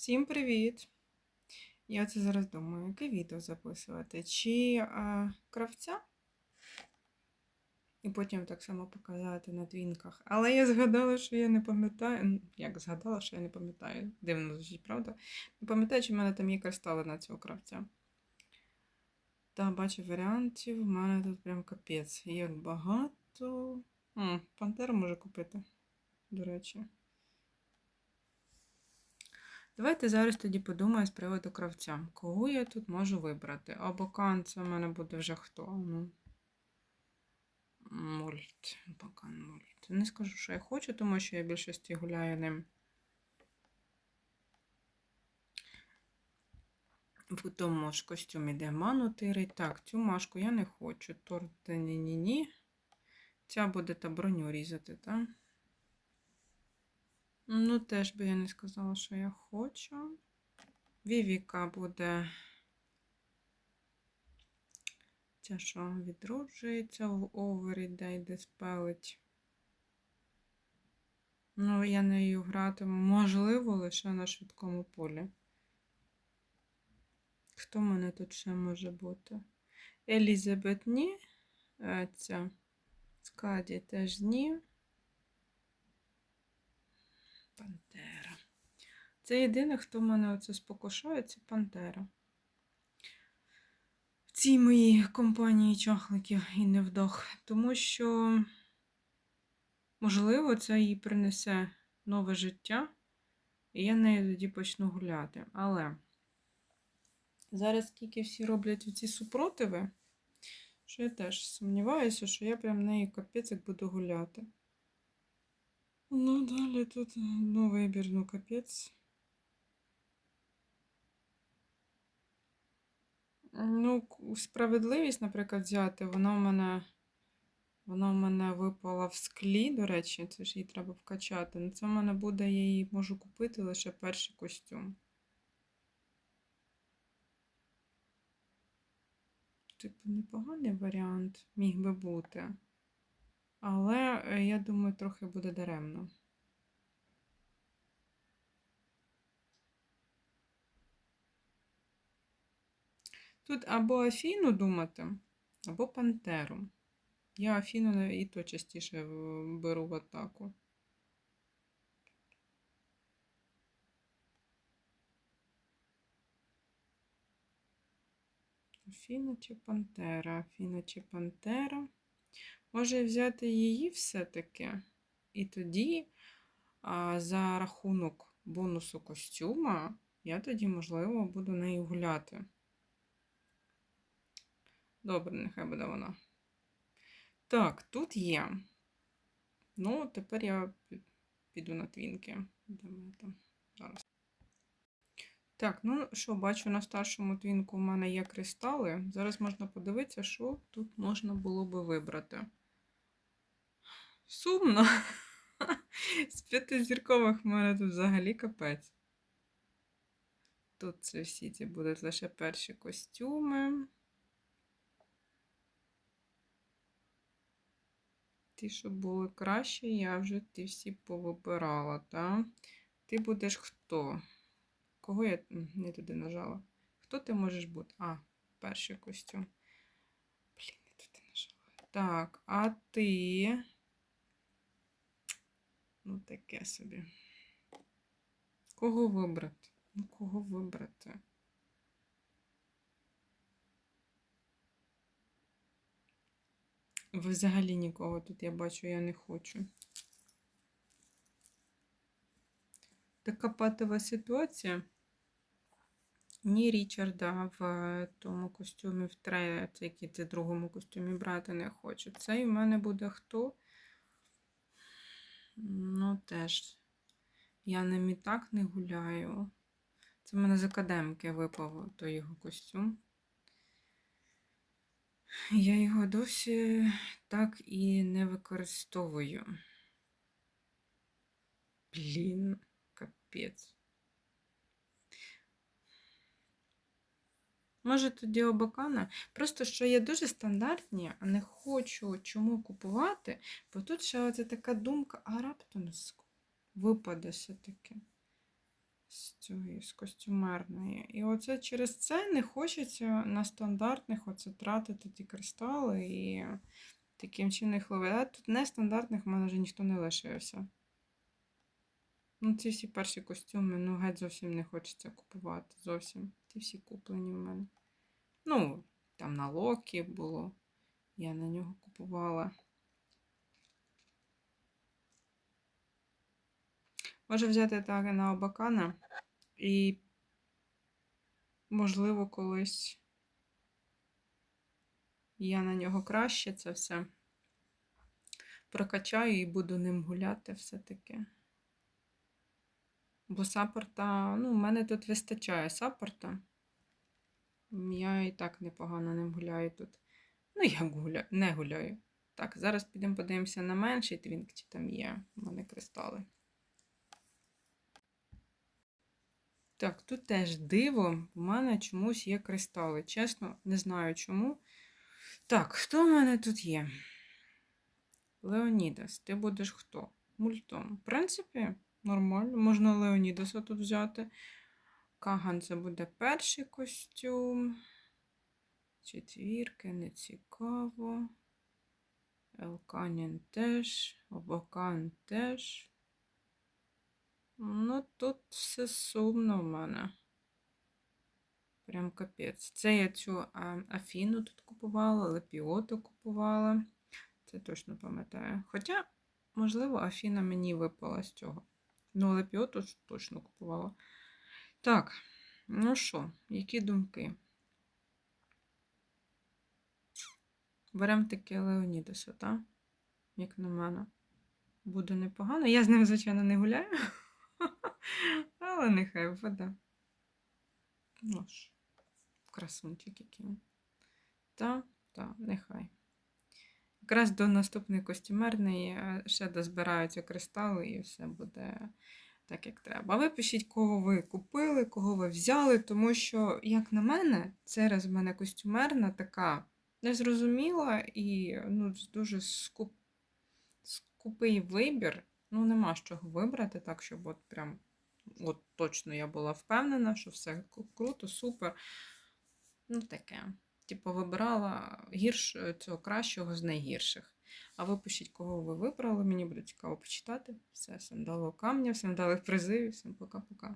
Всім привіт! Я оце зараз думаю, яке відео записувати? Чи а, кравця? І потім так само показати на твінках. Але я згадала, що я не пам'ятаю. Як згадала, що я не пам'ятаю. Дивно звучить, правда? Не пам'ятаю, чи в мене там є кристали на цього кравця. Та, бачу варіантів. У мене тут прям капець. Як багато. М, Пантеру може купити, до речі. Давайте зараз тоді подумаю з приводу кравця. Кого я тут можу вибрати? Абокан це в мене буде вже хто? Ну. Мульт. Абокан мульт. Не скажу, що я хочу, тому що я більшості гуляю ним. В тому ж костюм іде манутирий. Так, цю машку я не хочу. Торт ні-ні-ні. Ця буде та броню різати, так? Ну, теж би я не сказала, що я хочу. Вівіка буде. Ця що відроджується в овері, де йде спелить. Ну, я нею гратиму, можливо, лише на швидкому полі. Хто в мене тут ще може бути? Елізабет ні. Е, Ця Скаді теж ні. Пантера. Це єдине, хто в мене оце спокушає, це Пантера. В цій моїй компанії чахликів і невдох. Тому що, можливо, це їй принесе нове життя, і я нею тоді почну гуляти. Але зараз скільки всі роблять ці супротиви, що я теж сумніваюся, що я прям нею капець як буду гуляти. Ну, далі тут ну, вибір, ну капець. Ну, справедливість, наприклад, взяти, вона в мене. Вона в мене випала в склі, до речі, це ж її треба вкачати. Ну, це в мене буде, я її можу купити лише перший костюм. Типу, непоганий варіант міг би бути. Але е, я думаю, трохи буде даремно. Тут або Афіну думати, або Пантеру. Я Афіну і то частіше беру в атаку. Афіна чи Пантера? Афіна чи Пантера? Може взяти її все-таки. І тоді а, за рахунок бонусу костюма я тоді, можливо, буду нею гуляти. Добре, нехай буде вона. Так, тут є. Ну, тепер я піду на твінки. Зараз. Так, ну що, бачу, на старшому твінку в мене є кристали. Зараз можна подивитися, що тут можна було би вибрати. Сумно. З п'ятизіркових в мене тут взагалі капець. Тут це всі ці будуть лише перші костюми. Ті, що були кращі, я вже ті всі повибирала, так? Ти будеш хто? Кого я не туди нажала? Хто ти можеш бути? А, перший костюм. Блін, не туди нажала. Так, а ти. Ну, таке собі. Кого вибрати? Ну, кого вибрати? Взагалі нікого тут я бачу, я не хочу. Така патова ситуація. Ні Річарда в тому костюмі в третій, який це другому костюмі брати не хочу. Цей в мене буде хто? Ну, теж. Я ним і так не гуляю. Це в мене з академки випав той його костюм. Я його досі так і не використовую. Блін, капець. Може, тоді обакана? Просто що є дуже стандартні, а не хочу чому купувати, бо тут ще оця така думка, а раптом випаде все-таки з цієї, з костюмерної. І оце через це не хочеться на стандартних оце тратити ті кристали і таким чином їх ловити. Тут нестандартних в мене вже ніхто не лишився. Ну, ці всі перші костюми, ну, геть зовсім не хочеться купувати. Зовсім. Ті всі куплені в мене. Ну, там на Локі було. Я на нього купувала. Може взяти так на Обакана і, можливо, колись я на нього краще це все прокачаю і буду ним гуляти все-таки. Бо саппорта, ну, в мене тут вистачає саппорта. Я і так непогано ним гуляю тут. Ну, як гуляю, не гуляю. Так, зараз підемо подивимося на менший твінк, чи там є у мене кристали. Так, тут теж диво, в мене чомусь є кристали. Чесно, не знаю чому. Так, хто в мене тут є? Леонідас, ти будеш хто? Мультом. В принципі, нормально. Можна Леонідаса тут взяти. Каган це буде перший костюм. Четвірки, не цікаво. Елканін теж, Обакан теж. Ну, тут все сумно в мене. Прям капець. Це я цю Афіну тут купувала, Лепіоту купувала. Це точно пам'ятаю. Хоча, можливо, Афіна мені випала з цього. Ну, Лепіоту точно купувала. Так, ну що, які думки? Беремо таке Леонідеса, так? Як на мене. Буде непогано. Я з ним, звичайно, не гуляю. Але нехай вода. Ну ж, красунчик який. Та, та, нехай. Якраз до наступної костюмерної е, ще дозбираються кристали і все буде так, як треба. А ви кого ви купили, кого ви взяли, тому що, як на мене, зараз в мене костюмерна така незрозуміла і ну, дуже скуп... скупий вибір. Ну, нема з чого вибрати, так, щоб от прям от точно я була впевнена, що все круто, супер. Ну, таке. Типу, вибирала гірш цього кращого з найгірших. А ви пишіть, кого ви вибрали. Мені буде цікаво почитати. Все, всім дало камня, всім дали призивів, всім пока-пока.